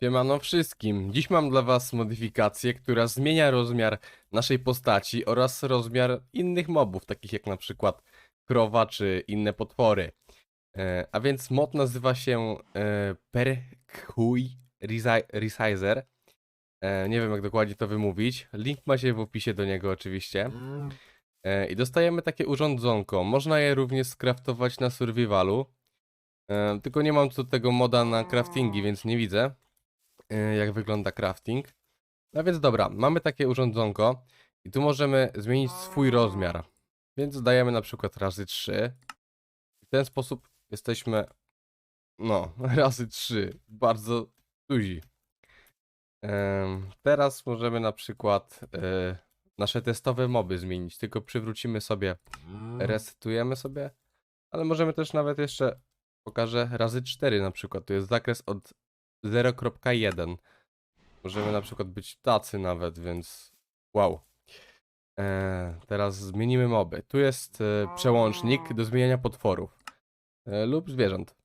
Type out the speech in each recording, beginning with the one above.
Siemano wszystkim. Dziś mam dla was modyfikację, która zmienia rozmiar naszej postaci oraz rozmiar innych mobów, takich jak na przykład krowa czy inne potwory. E, a więc mod nazywa się e, Resizer. E, nie wiem jak dokładnie to wymówić. Link macie w opisie do niego oczywiście. E, I dostajemy takie urządzonko. Można je również skraftować na survivalu. E, tylko nie mam tu tego moda na craftingi, więc nie widzę jak wygląda crafting. No więc dobra, mamy takie urządzonko i tu możemy zmienić swój rozmiar. Więc dajemy na przykład razy 3. W ten sposób jesteśmy, no, razy 3. Bardzo duzi. Teraz możemy na przykład e, nasze testowe moby zmienić, tylko przywrócimy sobie, resetujemy sobie, ale możemy też nawet jeszcze, pokażę, razy 4 na przykład, to jest zakres od 0.1. Możemy na przykład być tacy nawet, więc wow. E, teraz zmienimy moby. Tu jest e, przełącznik do zmieniania potworów e, lub zwierząt.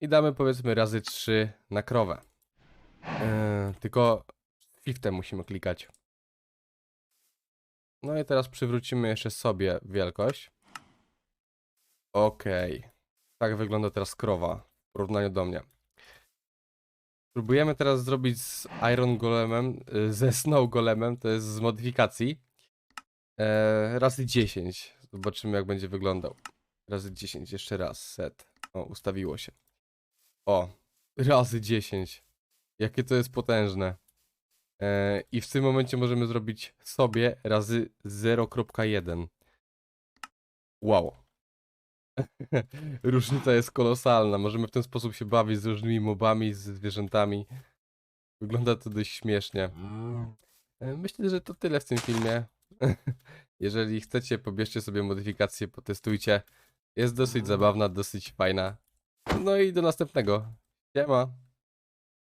I damy powiedzmy razy 3 na krowę. E, tylko shiftem musimy klikać. No i teraz przywrócimy jeszcze sobie wielkość. Okej. Tak wygląda teraz krowa w porównaniu do mnie. Próbujemy teraz zrobić z Iron Golemem, y, ze Snow Golemem, to jest z modyfikacji. E, razy 10. Zobaczymy jak będzie wyglądał. Razy 10, jeszcze raz, set. O, ustawiło się. O, razy 10. Jakie to jest potężne. E, I w tym momencie możemy zrobić sobie razy 0.1. Wow. Różnica jest kolosalna. Możemy w ten sposób się bawić z różnymi mobami, z zwierzętami. Wygląda to dość śmiesznie. E, Myślę, że to tyle w tym filmie. Jeżeli chcecie, pobierzcie sobie modyfikację, potestujcie. Jest dosyć zabawna, dosyć fajna. No i do następnego. Siema.